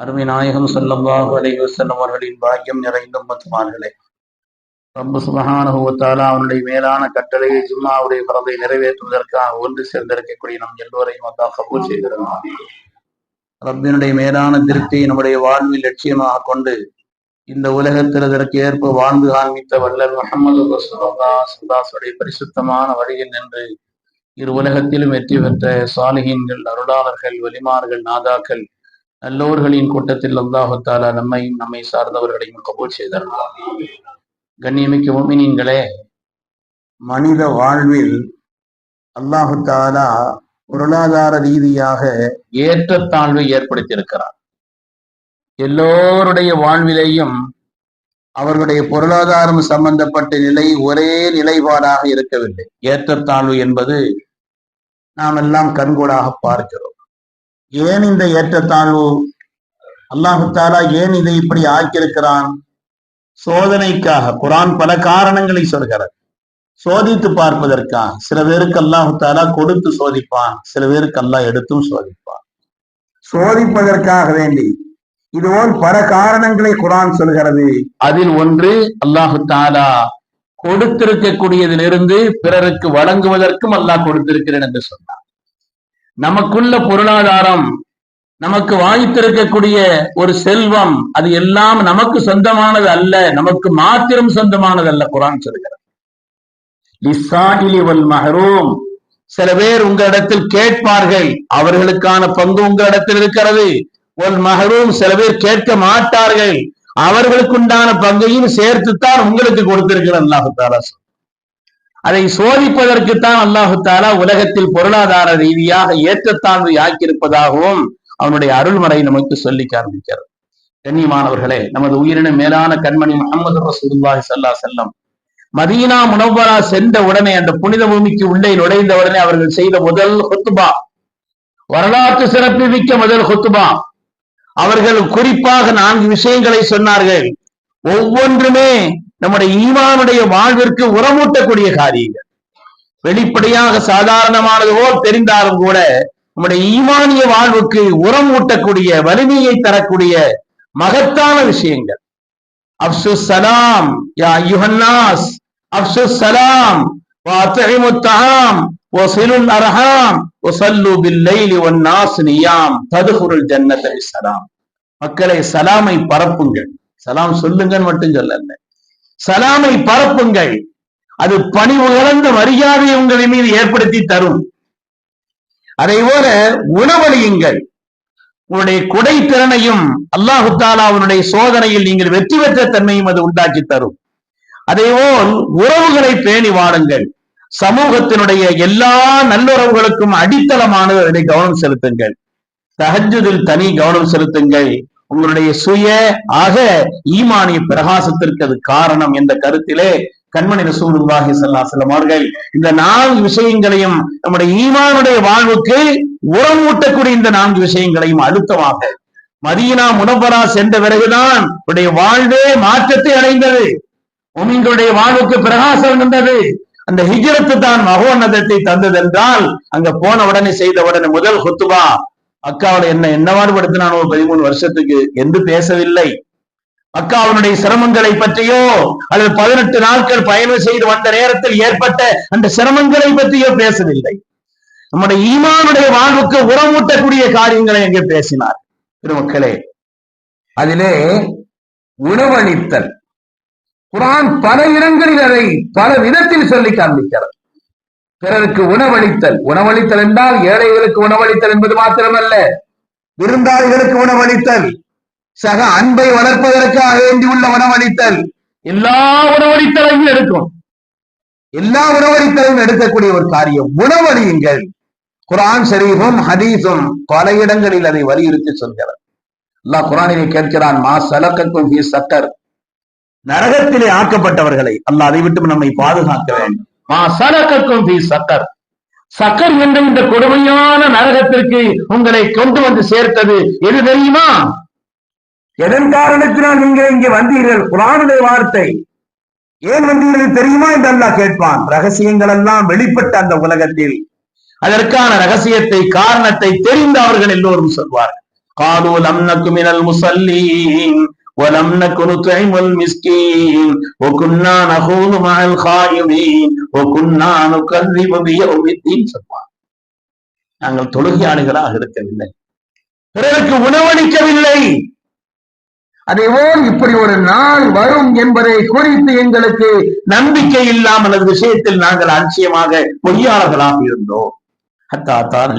அருமை நாயகம் ஸல்லல்லாஹு அலைஹி செல்லும் அவர்களின் பாக்கியம் நிறைந்த உம்மத்துமார்களே. ரப்பு சுபகானுபவத்தால் அவனுடைய மேலான கட்டளையை ஜும்மாவுடைய பரதை நிறைவேற்றுவதற்காக ஒன்று சேர்ந்திருக்கக்கூடிய நம் எல்லோரையும் அல்லாஹ் கபூல் செய்திருந்தான் ரப்பினுடைய மேலான திருப்தியை நம்முடைய வாழ்வில் லட்சியமாக கொண்டு இந்த உலகத்தில் அதற்கு ஏற்ப வாழ்ந்து காண்பித்த வல்லர் முகமது ரசூலுல்லாஹி பரிசுத்தமான வழியில் நின்று இரு உலகத்திலும் வெற்றி பெற்ற சாலிகின்கள் அருளாளர்கள் வலிமார்கள் நாதாக்கள் நல்லோர்களின் கூட்டத்தில் அல்லாஹு தாலா நம்மையும் நம்மை சார்ந்தவர்களையும் கபூல் செய்தார்கள்? கண்ணியமிக்க முமினீன்களே மனித வாழ்வில் அல்லாஹு தாலா பொருளாதார ரீதியாக ஏற்றத்தாழ்வை ஏற்படுத்தியிருக்கிறார். எல்லோருடைய வாழ்விலேயும் அவர்களுடைய பொருளாதாரம் சம்பந்தப்பட்ட நிலை ஒரே நிலைப்பாடாக இருக்கவில்லை. ஏற்றத்தாழ்வு என்பது நாம் எல்லாம் கண்கூடாக பார்க்கிறோம். ஏன் இந்த ஏற்றத்தாழ்வு? அல்லாஹு தாலா ஏன் இதை இப்படி ஆக்கியிருக்கிறான்? சோதனைக்காக குரான் பல காரணங்களை சொல்கிறது. சோதித்து பார்ப்பதற்காக. சில பேருக்கு அல்லாஹு தாலா கொடுத்து சோதிப்பான் சில பேருக்கு அல்லாஹ் எடுத்தும் சோதிப்பான். சோதிப்பதற்காக வேண்டி. இதுபோல் பல காரணங்களை குரான் சொல்கிறது. அதில் ஒன்று அல்லாஹு தாலா கொடுத்திருக்கக்கூடியதிலிருந்து பிறருக்கு வழங்குவதற்கும் அல்லாஹ் கொடுத்திருக்கிறேன் என்று சொன்னார் நமக்குள்ள பொருளாதாரம் நமக்கு வாய்த்திருக்கக்கூடிய ஒரு செல்வம் அது எல்லாம் நமக்கு சொந்தமானது அல்ல நமக்கு மாத்திரம் சொந்தமானது அல்ல குரான் சொல்கிறது மஹரூம். சில பேர் உங்களிடத்தில் கேட்பார்கள் அவர்களுக்கான பங்கு உங்களிடத்தில் இருக்கிறது. உன் மகரும் சில பேர் கேட்க மாட்டார்கள் அவர்களுக்குண்டான பங்கையும் சேர்த்துத்தான் உங்களுக்கு கொடுத்திருக்கிறார் அல்லாஹு தாராசு அதை சோதிப்பதற்குத்தான் அல்லாஹு தாலா உலகத்தில் பொருளாதார ரீதியாக ஏற்றத்தாழ்வு ஆக்கியிருப்பதாகவும் அவனுடைய அருள்மறை நமக்கு சொல்லி காண்பிக்கிறது. கண்ணியமானவர்களே நமது உயிரின மேலான கண்மணி முகமது ரசூல்லாஹி சல்லா செல்லம் மதீனா முனவரா சென்ற உடனே அந்த புனித பூமிக்கு உள்ளே நுழைந்த உடனே அவர்கள் செய்த முதல் ஹொத்துபா வரலாற்று சிறப்பு மிக்க முதல் ஹொத்துபா. அவர்கள் குறிப்பாக நான்கு விஷயங்களை சொன்னார்கள். ஒவ்வொன்றுமே நம்முடைய ஈமானுடைய வாழ்விற்கு உரமூட்டக்கூடிய காரியங்கள் வெளிப்படையாக சாதாரணமானது போல் தெரிந்தாலும் கூட நம்முடைய ஈமானிய வாழ்வுக்கு உரம் ஊட்டக்கூடிய வலிமையை தரக்கூடிய மகத்தான விஷயங்கள் அப்சு சலாம் யா யுஹன்னாஸ் அப்சு சலாம் وأطعموا الطعام وصلوا الأرحام وصلوا بالليل والناس نيام تدخل الجنة بالسلام மக்களை சலாமை பரப்புங்கள் சலாம் சொல்லுங்கள் மட்டும் சொல்லல சலாமை பரப்புங்கள். அது பணிவு கலந்த மரியாதையை உங்களின் மீது ஏற்படுத்தி தரும். அதை போல உணவழியுங்கள் உங்களுடைய குடை திறனையும் அல்லாஹு அவனுடைய சோதனையில் நீங்கள் வெற்றி பெற்ற தன்மையும் அது உண்டாக்கி தரும். அதேபோல் உறவுகளை பேணி வாடுங்கள். சமூகத்தினுடைய எல்லா நல்லுறவுகளுக்கும் அடித்தளமானது அதனை கவனம் செலுத்துங்கள். தஹஜுதில் தனி கவனம் செலுத்துங்கள். உங்களுடைய சுய ஆக ஈமானிய பிரகாசத்திற்கு அது காரணம் என்ற கருத்திலே கண்மணி ரசூலுல்லாஹி செல்லா அவர்கள் இந்த நான்கு விஷயங்களையும் நம்முடைய ஈமானுடைய வாழ்வுக்கு உரம் ஊட்டக்கூடிய இந்த நான்கு விஷயங்களையும் அழுத்தமாக மதீனா முனவரா சென்ற பிறகுதான் உடைய வாழ்வே மாற்றத்தை அடைந்தது. உங்களுடைய வாழ்வுக்கு பிரகாசம் வந்தது. அந்த ஹிஜரத்து தான் மகோன்னதத்தை தந்தது என்றால் அங்க போன உடனே செய்த உடனே முதல் ஹுத்துவா அக்காவோட என்ன நான் படுத்தினானோ பதிமூணு வருஷத்துக்கு என்று பேசவில்லை. அக்கா அவனுடைய சிரமங்களை பற்றியோ அல்லது பதினெட்டு நாட்கள் பயணம் செய்து வந்த நேரத்தில் ஏற்பட்ட அந்த சிரமங்களை பற்றியோ பேசவில்லை. நம்முடைய ஈமானுடைய வாழ்வுக்கு உரமூட்டக்கூடிய காரியங்களை எங்கே பேசினார். திருமக்களே அதிலே உணவளித்தல். குரான் பல இடங்களில் அதை பல விதத்தில் சொல்லி காண்பிக்கிறது. பிறருக்கு உணவளித்தல். உணவளித்தல் என்றால் ஏழைகளுக்கு உணவளித்தல் என்பது மாத்திரமல்ல. விருந்தாளிகளுக்கு உணவளித்தல். சக அன்பை வளர்ப்பதற்காக வேண்டியுள்ள உணவளித்தல். எல்லா உணவளித்தலையும் எடுக்கும். எல்லா உணவளித்தலையும் எடுக்கக்கூடிய ஒரு காரியம். உணவளியுங்கள். குரான் ஷரீஃபும் ஹதீஸும் பல இடங்களில் அதை வலியுறுத்தி சொல்கிறார் அல்லாஹ் குரானிலே கேட்கிறான் மா சலக்கக்கும் சக்கர் நரகத்திலே ஆக்கப்பட்டவர்களை அல்லாஹ் அதை விட்டு நம்மை பாதுகாக்க வேண்டும். மா சரக்கக்கும் பி சக்கர். சக்கர் என்ற இந்த கொடுமையான நரகத்திற்கு உங்களை கொண்டு வந்து சேர்த்தது எது தெரியுமா? எதன் காரணத்தினால் நீங்கள் இங்கே வந்தீர்கள்? குரானுடைய வார்த்தை. ஏன் வந்தீர்கள் தெரியுமா என்று அல்லாஹ் கேட்பான். ரகசியங்கள் எல்லாம் வெளிப்பட்ட அந்த உலகத்தில். அதற்கான ரகசியத்தை காரணத்தை தெரிந்த அவர்கள் எல்லோரும் சொல்வார்கள். காலூல் அம்னக்குமினல் முசல்லீன். ولم نك نطعم المسكين وكنا نخوض مع الخائضين وكنا نكذب بيوم الدين சொல்வார் நாங்கள் தொழுகையாளிகளாக இருக்கவில்லை பிறருக்கு உணவளிக்கவில்லை அதேபோல் இப்படி ஒரு நாள் வரும் என்பதை குறித்து எங்களுக்கு நம்பிக்கை இல்லாமல் அந்த விஷயத்தில் நாங்கள் அலட்சியமாக பொய்யாளர்களாக இருந்தோம் அத்தா தான்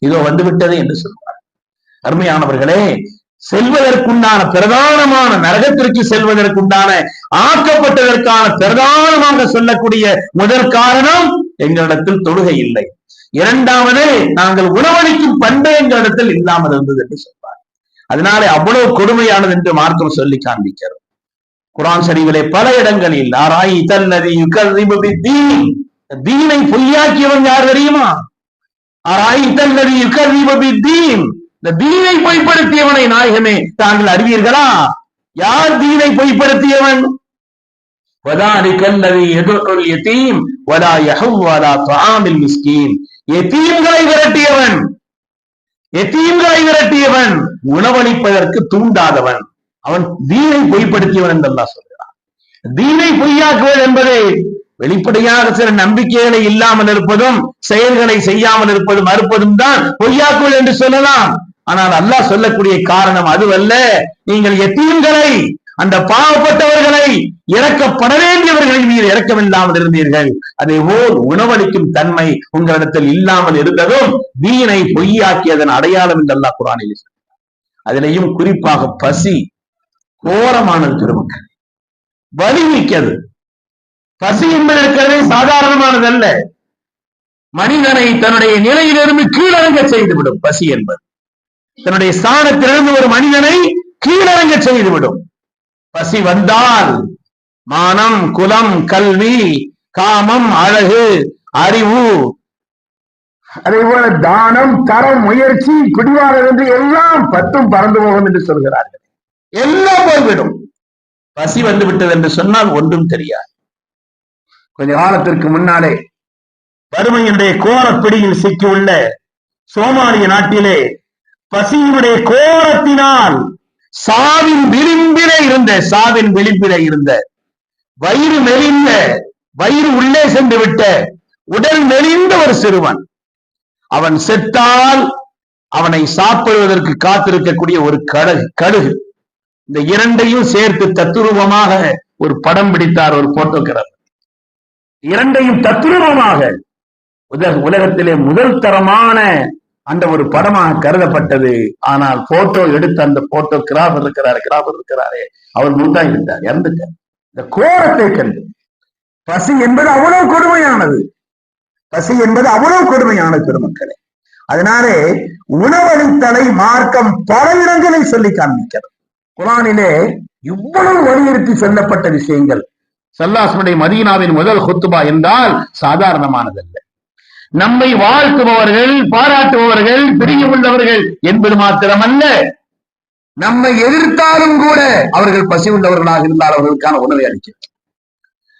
இதோ வந்துவிட்டது என்று சொல்வார் அருமையானவர்களே செல்வதற்குண்டான பிரதானமான நரகத்திற்கு செல்வதற்குண்டான ஆக்கப்பட்டதற்கான பிரதானமாக சொல்லக்கூடிய முதல் காரணம் எங்களிடத்தில் தொழுகை இல்லை. இரண்டாவது நாங்கள் உணவளிக்கும் பண்பு எங்களிடத்தில் இல்லாமல் இருந்தது என்று சொல்வார். அதனாலே அவ்வளவு கொடுமையானது என்று மார்க்கம் சொல்லி காண்பிக்கிறது. குரான் சரிவிலே பல இடங்களில் ஆராய் தல்லதி தீன் தீனை பொய்யாக்கியவன் யார் தெரியுமா? ஆராய் தல்லதி தீன் இந்த தீனை பொய்ப்படுத்தியவனை நாயகமே தாங்கள் அறிவீர்களா? யார் தீனை பொய்ப்படுத்தியவன்? விரட்டியவன். எத்தீம்களை விரட்டியவன். உணவளிப்பதற்கு தூண்டாதவன். அவன் தீனை பொய்ப்படுத்தியவன் என்றெல்லாம் சொல்கிறான். தீனை பொய்யாக்குவது என்பது வெளிப்படையாக சில நம்பிக்கைகளை இல்லாமல் இருப்பதும் செயல்களை செய்யாமல் இருப்பதும் மறுப்பதும் தான் பொய்யாக்குவது என்று சொல்லலாம். ஆனால் அல்லாஹ் சொல்லக்கூடிய காரணம் அதுவல்ல. நீங்கள் எத்தீம்களை அந்த பாவப்பட்டவர்களை இறக்கப்பட வேண்டியவர்களை நீர் இறக்கமில்லாமல் இருந்தீர்கள். அதே போல் உணவளிக்கும் தன்மை உங்களிடத்தில் இல்லாமல் இருந்ததும் வீணை பொய்யாக்கியதன் அடையாளம் என்று அல்லாஹ் குரானில் அதிலையும் குறிப்பாக பசி கோரமானது திருமக்கள் வலி மிக்கது. பசி என்பது இருக்கிறதே சாதாரணமானதல்ல. மனிதனை தன்னுடைய நிலையிலிருந்து கீழறங்க செய்துவிடும். பசி என்பது. தன்னுடைய ஸ்தானத்திலிருந்து ஒரு மனிதனை கீழறங்க செய்துவிடும். பசி வந்தால் மானம் குலம் கல்வி காமம் அழகு அறிவு. அதே போல தானம் தரம் முயற்சி குடிவாரம் என்று எல்லாம் பத்தும் பறந்து போகும் என்று சொல்கிறார்கள். எல்லாம் போய்விடும். பசி வந்து விட்டது என்று சொன்னால் ஒன்றும் தெரியாது. கொஞ்ச காலத்திற்கு முன்னாலே வறுமையினுடைய கோர பிடியில் சிக்கியுள்ள சோமாலிய நாட்டிலே பசியினுடைய கோரத்தினால் சாவின் விளிம்பிலே இருந்த சாவின் விளிம்பிலே இருந்த வயிறு மெலிந்த வயிறு உள்ளே சென்று விட்ட உடல் மெலிந்த ஒரு சிறுவன். அவன் செத்தால் அவனை சாப்பிடுவதற்கு காத்திருக்கக்கூடிய ஒரு கடுகு கடுகு. இந்த இரண்டையும் சேர்த்து தத்துரூபமாக ஒரு படம் பிடித்தார் ஒரு போட்டோகிராஃபர் இரண்டையும் தத்துரூபமாக உலகத்திலே முதல் தரமான அந்த ஒரு படமாக கருதப்பட்டது. ஆனால் போட்டோ எடுத்து அந்த போட்டோ கிராபர் இருக்கிறாரு கிராபர் இருக்கிறாரே. அவர் முந்தாய் இருந்தார் இறந்துட்டார். இந்த கோரத்தை கண்டு. பசி என்பது அவ்வளவு கொடுமையானது. பசி என்பது அவ்வளவு கொடுமையான பெருமக்களே. அதனாலே உணவளித்தலை மார்க்கம் பல இடங்களை சொல்லி காண்பிக்கிறது. குரானிலே இவ்வளவு வலியுறுத்தி சொல்லப்பட்ட விஷயங்கள். சல்லாசனுடைய மதீனாவின் முதல் ஹொத்துபா என்றால் சாதாரணமானதல்ல. நம்மை வாழ்த்துபவர்கள் பாராட்டுபவர்கள் பிரியமுள்ளவர்கள் என்பது மாத்திரமல்ல. நம்மை எதிர்த்தாலும் கூட அவர்கள் பசி உள்ளவர்களாக இருந்தால் அவர்களுக்கான உணவை அளிக்கிறது.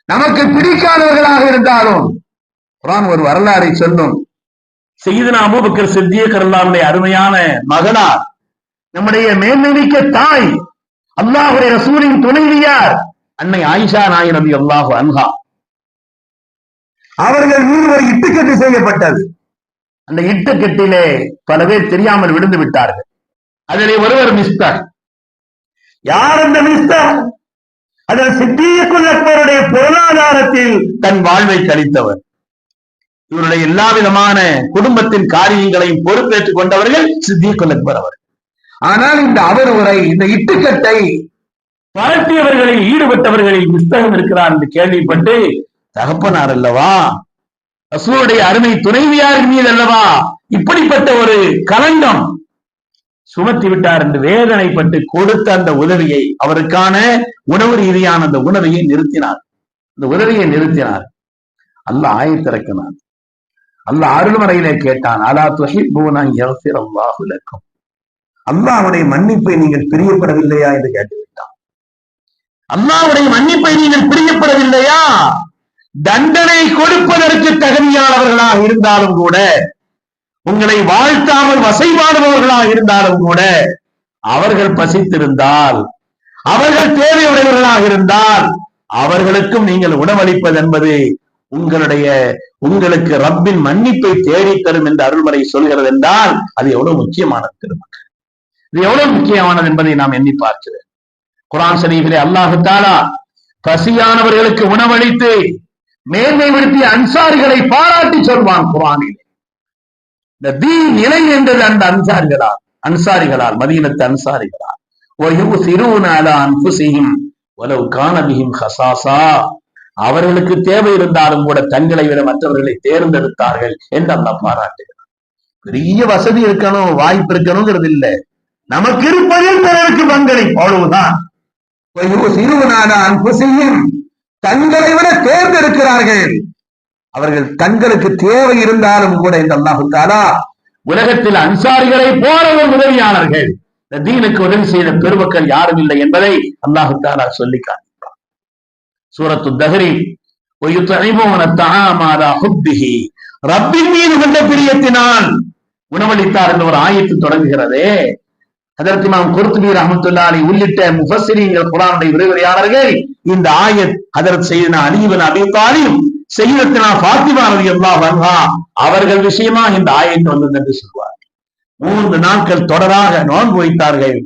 நமக்கு பிடிக்காதவர்களாக இருந்தாலும் குரான் ஒரு வரலாறை சொல்லும். செய்தனா அபூபக்கர் சித்தியக்கர் அருமையான மகனார் நம்முடைய மேன்மைமிக்க தாய் அல்லாஹுடைய ரசூலின் துணைவியார் அன்னை ஆயிஷா நாய் நபி அல்லாஹு அன்ஹா. அவர்கள் மீது ஒரு இட்டுக்கட்டு செய்யப்பட்டது. அந்த இட்டுக்கட்டிலே பல பேர் தெரியாமல் விழுந்து விட்டார்கள். அதிலே ஒருவர் மிஸ்டர் யார் அந்த மிஸ்டர் அதில் சித்தியக்குள் அக்பருடைய பொருளாதாரத்தில் தன் வாழ்வை கழித்தவர். இவருடைய எல்லா விதமான குடும்பத்தின் காரியங்களையும் பொறுப்பேற்றுக் கொண்டவர்கள் சித்தியக்குள் அக்பர் அவர் ஆனால் இந்த அவர் உரை இந்த இட்டுக்கட்டை பரட்டியவர்களில் ஈடுபட்டவர்களில் புஸ்தகம் இருக்கிறார் என்று கேள்விப்பட்டு தகப்பனார் அல்லவா ரசூலுடைய அருமை துணைவியார் மீது அல்லவா இப்படிப்பட்ட ஒரு களங்கம் சுமத்தி விட்டார் என்று வேதனைப்பட்டு கொடுத்த அந்த உதவியை அவருக்கான உணவு ரீதியான அந்த உணவையை நிறுத்தினார். அந்த உதவியை நிறுத்தினார். அல்ல ஆயத்திறக்கினார் அல்ல அருள்மறையிலே கேட்டான் அலா துகை பூனா அல்லாஹுலக்கும் அல்லாவுடைய மன்னிப்பை நீங்கள் பிரியப்படவில்லையா? என்று கேட்டுவிட்டான். அல்லாவுடைய மன்னிப்பை நீங்கள் பிரியப்படவில்லையா? தண்டனை கொடுப்பதற்கு தகுதியானவர்களாக இருந்தாலும் கூட உங்களை வாழ்த்தாமல் வசைபாடுபவர்களாக இருந்தாலும் கூட அவர்கள் பசித்திருந்தால் அவர்கள் தேவையுடையவர்களாக இருந்தால் அவர்களுக்கும் நீங்கள் உணவளிப்பது என்பது உங்களுடைய உங்களுக்கு ரப்பின் மன்னிப்பை தேடி தரும் என்று அருள்மறை சொல்கிறது என்றால் அது எவ்வளவு முக்கியமானது திருமக்கள். இது எவ்வளவு முக்கியமானது என்பதை நாம் எண்ணி பார்க்கிறேன் குரான் ஷரீஃபிலே அல்லாஹு தாலா பசியானவர்களுக்கு உணவளித்து மேன்மை விருத்திய அன்சாரிகளை பாராட்டி சொல்வான் குரானில். இந்த தீ நிலை என்றது அந்த அன்சாரிகளால் அன்சாரிகளால் மதீனத்து அன்சாரிகளால். அவர்களுக்கு தேவை இருந்தாலும் கூட தங்களை விட மற்றவர்களை தேர்ந்தெடுத்தார்கள் என்று அந்த பாராட்டுகிறார் பெரிய வசதி இருக்கணும் வாய்ப்பு இருக்கணுங்கிறது இல்லை. நமக்கு இருப்பதில் பிறருக்கு பங்களிப்பு அவ்வளவுதான். சிறுவனான அன்பு செய்யும் தங்களை விட தேர்ந்தெடுக்கிறார்கள். அவர்கள் தங்களுக்கு தேவை இருந்தாலும் கூட இந்த அல்லாஹு தாலா உலகத்தில் அன்சாரிகளை போல ஒரு உதவியாளர்கள் தீனுக்கு உதவி செய்த பெருமக்கள் யாரும் இல்லை என்பதை அல்லாஹு தாலா சொல்லி காண்பிப்பார் சூரத்து தஹரி ரப்பின் மீது கொண்ட பிரியத்தினால் உணவளித்தார் என்ற ஒரு ஆயத்து தொடங்குகிறதே. அதற்கு நாம் குர்துபி ரஹமத்துல்லாஹி உள்ளிட்ட முஃபஸ்ஸிரீன்கள் குரானுடைய விரிவுரையாளர்கள் இந்த ஆயத் அதற்கு செய்தனா அலி இப்னு அபீ தாலிப் சையதத்துனா ஃபாத்திமா அவர்கள் விஷயமா இந்த ஆயத் வந்தது என்று சொல்வார். மூன்று நாட்கள் தொடராக நோன்பு வைத்தார்கள்.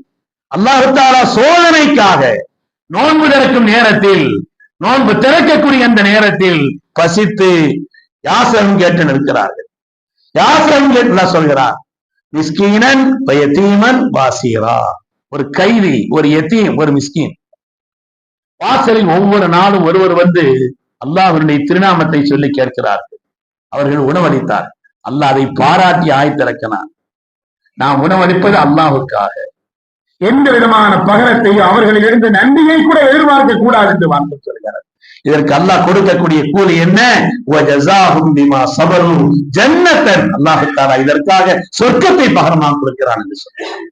அல்லாஹ் தாலா சோதனைக்காக நோன்பு திறக்கும் நேரத்தில் நோன்பு திறக்கக்கூடிய அந்த நேரத்தில் பசித்து யாசகம் கேட்டு நிற்கிறார்கள். யாசகம் கேட்டு சொல்கிறார். மிஸ்கீனன் பயத்தீமன் வாசீரா ஒரு கைதி ஒரு எத்தீம் ஒரு மிஸ்கீன். வாசலில் ஒவ்வொரு நாளும் ஒருவர் வந்து அல்லாஹருடைய திருநாமத்தை சொல்லி கேட்கிறார்கள். அவர்கள் உணவளித்தார். அல்லாஹ் அதை பாராட்டி ஆய்த்திறக்கினார் நாம் உணவளிப்பது அல்லாஹுக்காக. எந்த விதமான பகரத்தையும் அவர்களிலிருந்து நன்றியை கூட எதிர்பார்க்க கூடாது என்று வார்த்தை சொல்கிறார் இதற்கு அல்லாஹ் கொடுக்கக்கூடிய கூலி என்ன? ஜன்னத்தன் அல்லாஹு தாரா இதற்காக சொர்க்கத்தை பகரமாக கொடுக்கிறான் என்று சொன்னார்.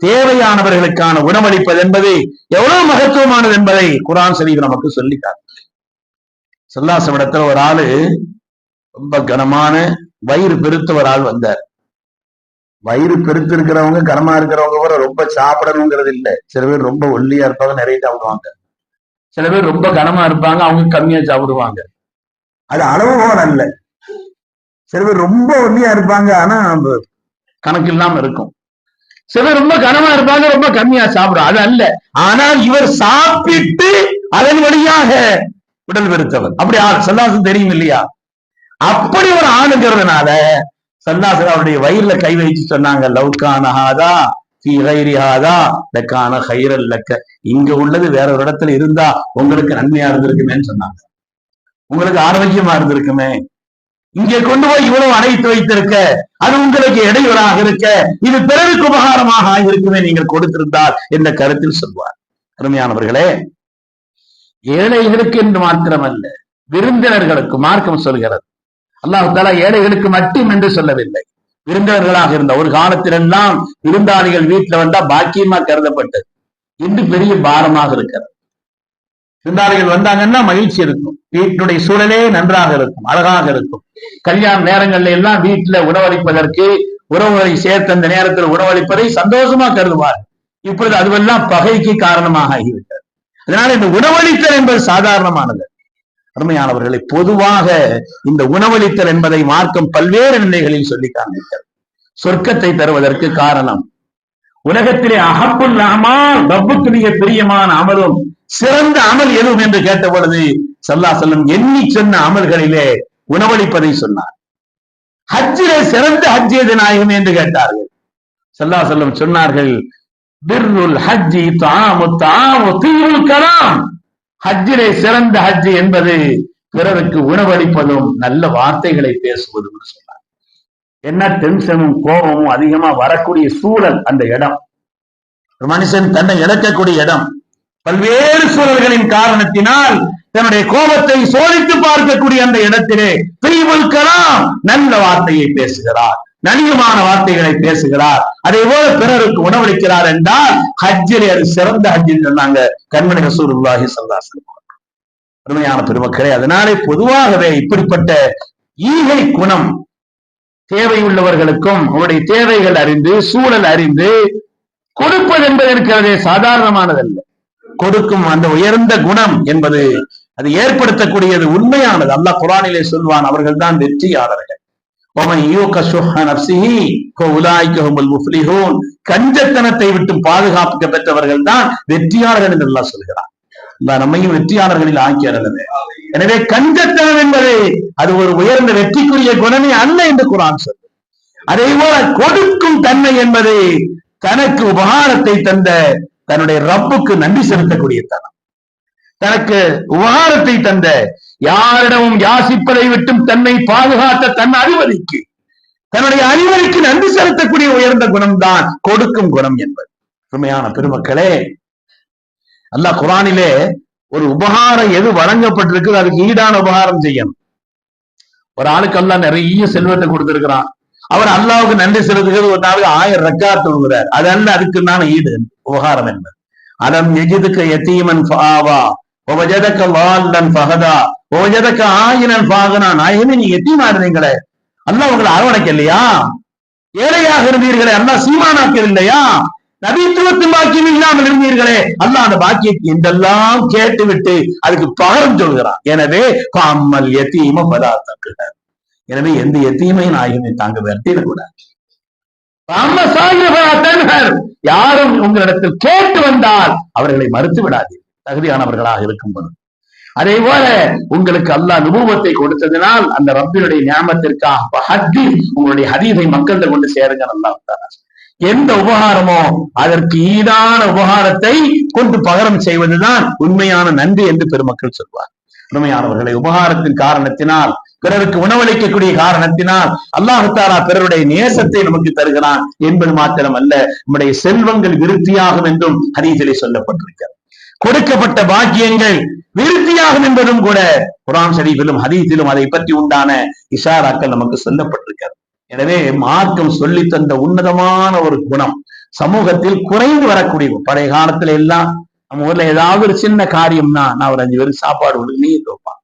தேவையானவர்களுக்கான உணவளிப்பது என்பது எவ்வளவு மகத்துவமானது என்பதை குரான் சரீப் நமக்கு சொல்லி சொல்லாசமிடத்துல ஒரு ஆளு ரொம்ப கனமான வயிறு பெருத்த ஆள் வந்தார். வயிறு பெருத்து இருக்கிறவங்க கனமா இருக்கிறவங்க கூட ரொம்ப சாப்பிடணுங்கிறது இல்லை. சில பேர் ரொம்ப ஒல்லியா இருப்பாங்க நிறைய சாப்பிடுவாங்க. சில பேர் ரொம்ப கனமா இருப்பாங்க அவங்க கம்மியா சாப்பிடுவாங்க. அது அளவுகோல் அல்ல. சில பேர் ரொம்ப ஒல்லியா இருப்பாங்க ஆனா கணக்கு இல்லாம இருக்கும். சில பேர் ரொம்ப கனமா இருப்பாங்க ரொம்ப கம்மியா சாப்பிடும் அது அல்ல. ஆனால் இவர் சாப்பிட்டு அதன் வழியாக உடல் பெருத்தவர் அப்படி சல்லாசம் தெரியும் இல்லையா? அப்படி ஒரு ஆளுங்கிறதுனால சல்லாசர் அவருடைய வயிறுல கை வச்சு சொன்னாங்க லவ்கானஹாதா லக்கான ஹைரல் லக்க இங்க உள்ளது வேற ஒரு இடத்துல இருந்தா உங்களுக்கு நன்மையா இருந்திருக்குமேன்னு சொன்னாங்க. உங்களுக்கு ஆரோக்கியமா இருந்திருக்குமே. இங்கே கொண்டு போய் இவ்வளவு அணைத்து வைத்திருக்க அது உங்களுக்கு இடையூறாக இருக்க இது பிறருக்கு உபகாரமாக ஆகியிருக்குமே நீங்கள் கொடுத்திருந்தால் என்ற கருத்தில் சொல்வார். அருமையானவர்களே ஏழைகளுக்கு என்று மாத்திரமல்ல விருந்தினர்களுக்கு மார்க்கம் சொல்கிறது. அல்லாஹால ஏழைகளுக்கு மட்டும் என்று சொல்லவில்லை. விருந்தினர்களாக இருந்த ஒரு காலத்திலெல்லாம் விருந்தாளிகள் வீட்டுல வந்தா பாக்கியமா கருதப்பட்டது. இன்று பெரிய பாரமாக இருக்கிறது. விருந்தாளிகள் வந்தாங்கன்னா மகிழ்ச்சி இருக்கும். வீட்டினுடைய சூழலே நன்றாக இருக்கும் அழகாக இருக்கும். கல்யாண நேரங்கள்ல எல்லாம் வீட்டுல உணவளிப்பதற்கு உறவுகளை சேர்த்த அந்த நேரத்தில் உணவளிப்பதை சந்தோஷமா கருதுவார். இப்பொழுது அதுவெல்லாம் பகைக்கு காரணமாக ஆகிவிட்டது அதனால இந்த உணவளித்தல் என்பது சாதாரணமானது. அருமையானவர்களை பொதுவாக இந்த உணவளித்தல் என்பதை மார்க்கம் பல்வேறு நிலைகளில் சொல்லி காண்பிக்கிறது. சொர்க்கத்தை தருவதற்கு காரணம் உலகத்திலே அகப்புல் அமல் ரப்புக்கு மிக பிரியமான அமலும் சிறந்த அமல் எதுவும் என்று கேட்ட பொழுது சல்லா செல்லம் எண்ணி சொன்ன அமல்களிலே உணவளிப்பதை சொன்னார். ஹஜ்ஜிலே சிறந்த ஹஜ் எது நாயகம் என்று கேட்டார்கள். சல்லா செல்லம் சொன்னார்கள் பிர்ருல் ஹஜ்ஜி தாமு தாமு தீருல் கலாம். ஹஜ்ஜிலே சிறந்த ஹஜ் என்பது பிறருக்கு உணவளிப்பதும் நல்ல வார்த்தைகளை பேசுவதும் சொன்னார். என்ன டென்ஷனும் கோபமும் அதிகமா வரக்கூடிய சூழல் அந்த இடம். ஒரு மனுஷன் தன்னை இழக்கக்கூடிய இடம். பல்வேறு சூழல்களின் காரணத்தினால் தன்னுடைய கோபத்தை சோதித்து பார்க்கக்கூடிய அந்த இடத்திலே பிரிவுக்கலாம் நல்ல வார்த்தையை பேசுகிறார். நலியமான வார்த்தைகளை பேசுகிறார். அதே போல பிறருக்கு உணவளிக்கிறார் என்றால் ஹஜ்ஜிலே அது சிறந்த ஹஜ்ஜில் சொன்னாங்க. கண்மணி ரசூலுல்லாஹி சல்லாசன் அருமையான பெருமக்களே அதனாலே பொதுவாகவே இப்படிப்பட்ட ஈகை குணம் தேவையுள்ளவர்களுக்கும் அவருடைய தேவைகள் அறிந்து சூழல் அறிந்து கொடுப்பது என்பது இருக்கிறதே சாதாரணமானதல்ல. கொடுக்கும் அந்த உயர்ந்த குணம் என்பது அது ஏற்படுத்தக்கூடியது உண்மையானது. அல்லாஹ் குரானிலே சொல்வான் அவர்கள் தான் வெற்றியாளர்கள். கஞ்சத்தனத்தை விட்டு பாதுகாப்புக்க பெற்றவர்கள் தான் வெற்றியாளர்கள் என்று எல்லாம் சொல்கிறார் நம்மையும் வெற்றியாளர்களில் ஆக்கி எனவே கஞ்சத்தனம் என்பது அது ஒரு உயர்ந்த வெற்றிக்குரிய குணமே அல்ல என்று குரான் சொல்லு அதே போல கொடுக்கும் தன்மை என்பது தனக்கு உபகாரத்தை தந்த தன்னுடைய ரப்புக்கு நன்றி செலுத்தக்கூடிய தனம் தனக்கு உபகாரத்தை தந்த யாரிடமும் யாசிப்பதை விட்டும் தன்னை பாதுகாத்த தன் அறிவலிக்கு தன்னுடைய அறிவலிக்கு நன்றி செலுத்தக்கூடிய உயர்ந்த குணம்தான் கொடுக்கும் குணம் என்பது. உண்மையான பெருமக்களே அல்லாஹ் குரானிலே ஒரு உபகாரம் எது வழங்கப்பட்டிருக்கு அதுக்கு ஈடான உபகாரம் செய்யணும். ஒரு ஆளுக்கு அல்லா நிறைய செல்வத்தை கொடுத்திருக்கிறான். அவர் அல்லாவுக்கு நன்றி செலுத்துகிறது ஒரு நாளுக்கு ஆயிரம் ரெக்கா தொழுகிறார். அது அல்ல அதுக்கு நான் ஈடு? உபகாரம் என்பது. அலம் எஜிதுக்கு எத்தீமன் ஃபாவா ஒவஜதக்க வால்லன் பகதா ஒவஜதக்க ஆயினன் பாகனா நாயகமே நீங்க எத்தீமா இருந்தீங்களே அல்ல உங்களை அரவணைக்கலையா? ஏழையாக இருந்தீர்களே அல்ல சீமானாக்கல் இல்லையா நபித்துவத்தின் பாக்கியம் இல்லாமல் இருந்தீர்களே. அல்ல அந்த பாக்கியத்தை என்றெல்லாம் கேட்டுவிட்டு அதுக்கு பகரம் சொல்கிறான். எனவே பாம்மல் எத்தீம பதார்த்தங்கள் எனவே எந்த எத்தீமையும் நாயகனை தாங்க விரட்டிடக்கூடாது. பாம்ம யாரும் உங்களிடத்தில் கேட்டு வந்தால் அவர்களை மறுத்து விடாதீர்கள். தகுதியானவர்களாக இருக்கும்போது. அதே போல உங்களுக்கு அல்லாஹ் நுபுவத்தை கொடுத்ததினால் அந்த ரப்பினுடைய ஞாபகத்திற்காக ஹத்தி உங்களுடைய ஹதீதை மக்கள்கிட்ட கொண்டு சேருங்க நல்லா எந்த உபகாரமோ அதற்கு ஈடான உபகாரத்தை கொண்டு பகரம் செய்வதுதான் உண்மையான நன்றி என்று பெருமக்கள் சொல்வார் உண்மையானவர்களை உபகாரத்தின் காரணத்தினால் பிறருக்கு உணவளிக்கக்கூடிய காரணத்தினால் அல்லாஹு பிறருடைய நேசத்தை நமக்கு தருகிறான் என்பது மாத்திரம் அல்ல நம்முடைய செல்வங்கள் விருத்தியாகும் என்றும் ஹதீஸிலே சொல்லப்பட்டிருக்கிறது. கொடுக்கப்பட்ட பாக்கியங்கள் விருத்தியாகும் என்பதும் கூட குரான் ஷரீஃபிலும் ஹதீஸிலும் அதை பற்றி உண்டான இஷாராக்கள் நமக்கு சொல்லப்பட்டிருக்கிறது. எனவே மார்க்கம் சொல்லி தந்த உன்னதமான ஒரு குணம் சமூகத்தில் குறைந்து வரக்கூடிய பழைய காலத்துல எல்லாம் நம்ம ஊர்ல ஏதாவது ஒரு சின்ன காரியம்னா நான் ஒரு அஞ்சு பேருக்கு சாப்பாடு கொடுக்க நீ துவைப்பான்.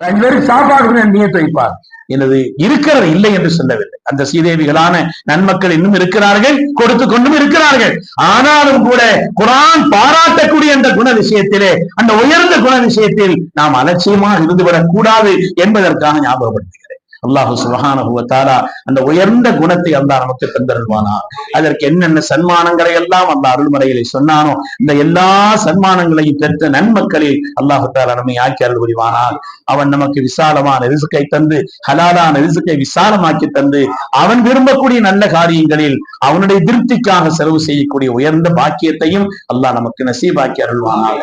அஞ்சு பேருக்கு சாப்பாடு கொடுக்க நீ துவைப்பார் எனது இருக்கிறது இல்லை என்று சொல்லவில்லை. அந்த சீதேவிகளான நன்மக்கள் இன்னும் இருக்கிறார்கள் கொடுத்து கொண்டும் இருக்கிறார்கள். ஆனாலும் கூட குரான் பாராட்டக்கூடிய அந்த குண விஷயத்திலே அந்த உயர்ந்த குண விஷயத்தில் நாம் அலட்சியமாக இருந்துவிடக் கூடாது என்பதற்காக ஞாபகப்படுத்துகிறேன். அல்லாஹு சுபஹானுவத்தாரா அந்த உயர்ந்த குணத்தை அல்லா நமக்கு தந்தருள்வானா? அதற்கு என்னென்ன சன்மானங்களை எல்லாம் அந்த அருள்மறையிலே சொன்னானோ இந்த எல்லா சன்மானங்களையும் பெற்ற நன்மக்களில் அல்லாஹு தாலா நம்மை ஆக்கி அருள் புரிவானால் அவன் நமக்கு விசாலமான ரிசுக்கை தந்து ஹலாலான ரிசுக்கை விசாலமாக்கி தந்து அவன் விரும்பக்கூடிய நல்ல காரியங்களில் அவனுடைய திருப்திக்காக செலவு செய்யக்கூடிய உயர்ந்த பாக்கியத்தையும் அல்லாஹ் நமக்கு நசீபாக்கி அருள்வானாக.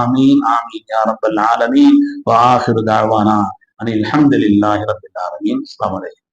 ஆமீன் ஆமீன். யாரப்பல் ஆலமீன். வாஹிரு தாழ்வானா الحمد لله رب العالمين. السلام عليكم.